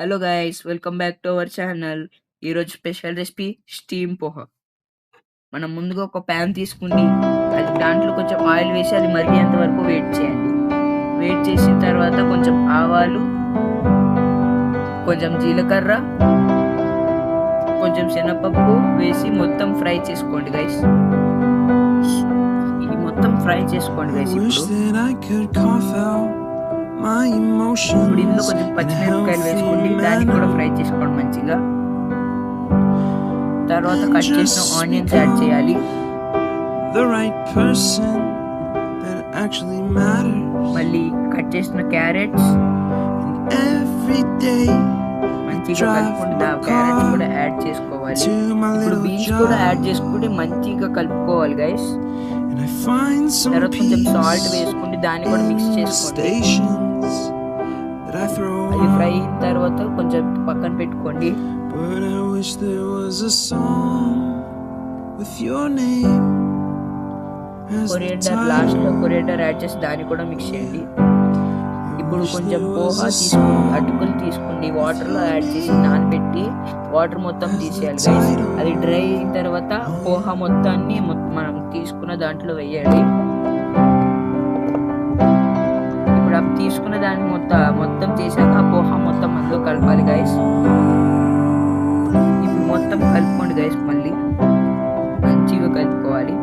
Hello guys welcome back to our channel ఈరోజు special recipe steam poha. మనం ముందుగా ఒక ప్యాన్ తీసుకుని అది దాంట్లో కొంచెం ఆయిల్ వేసి అది మరిగేంత వరకు వెయిట్ చేయండి. వెయిట్ చేసిన తర్వాత కొంచెం ఆవాలు కొంచెం జీలకర్ర కొంచెం శనగపప్పు వేసి మొత్తం ఫ్రై చేసుకోండి గైస్ ఇది మొత్తం ఫ్రై చేసుకోండి గైస్ ఇప్పుడు. ఇప్పుడు ఇందులో కొంచెం పచ్చిమిరపకాయలు వేసుకోండి. దాన్ని కూడా. ఫ్రై చేసుకోండి మంచిగా. తర్వాత కట్ చేసిన ఆనియన్స్ యాడ్ చేయాలి. మళ్ళీ కట్ చేసిన క్యారెట్స్. మంచిగా కలుపుకుంటే ఆ క్యారెట్స్ కూడా యాడ్ చేసుకోవాలి. ఇప్పుడు బీన్స్ కూడా యాడ్. చేసుకుంటే మంచిగా కలుపుకోవాలి గైస్ తర్వాత కొంచెం సాల్ట్ వేసుకుంటే దాన్ని కూడా మిక్స్ చేసుకోండి. అది ఫ్రై. అయిన తర్వాత కొంచెం పక్కన పెట్టుకోండి. కొరియండర్ లాస్ట్లో. కొరియండర్ యాడ్ చేసి దాన్ని కూడా మిక్స్ చేయండి. ఇప్పుడు కొంచెం పోహా తీసుకుని అటుకులు తీసుకోండి. వాటర్లో యాడ్ చేసి నానబెట్టి వాటర్ మొత్తం తీసేయాలి అది డ్రై అయిన తర్వాత పోహా మొత్తాన్ని మనం తీసుకున్న దాంట్లో వేయాలి. ఆ తీసుకున్న దాన్ని మొత్తం మొత్తం చేశాక ఆ పోహా మొత్తం అందులో కలపాలి గైస్ ఇప్పుడు మొత్తం కలుపుకోండి గైస్ మళ్ళీ. మంచిగా కలుపుకోవాలి.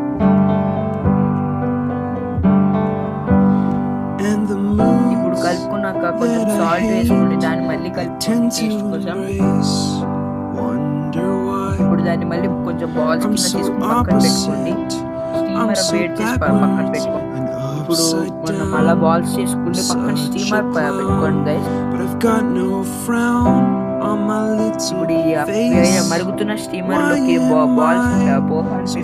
ఇప్పుడు కలుపుకున్నాక కొంచెం సాల్ట్ వేసుకోండి దాన్ని మళ్ళీ కలుపుకోండి టేస్ట్ కోసం. ఇప్పుడు దాన్ని మళ్ళీ కొంచెం బాల్స్ కింద తీసుకుని పక్కన పెట్టుకోండి. స్టీమర్ వేడి చేసి పక్కన పెట్టుకోండి ఇప్పుడు మనం మళ్ళా బాల్స్ చేసుకుంటే పక్కన స్టీమర్ పెట్టుకోండి గైస్ ఇప్పుడు మరుగుతున్న స్టీమర్లోకి బాల్స్ I బాల్స్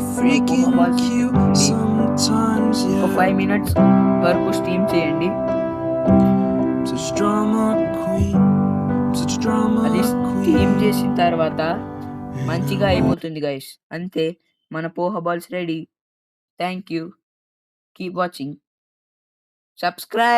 ఒక ఫైవ్ మినిట్స్ వరకు స్టీమ్ చేయండి. అది స్టీమ్ చేసిన తర్వాత మంచిగా అయిపోతుంది గైస్ అంతే. మన poha balls ready thank you keep watching Subscribe.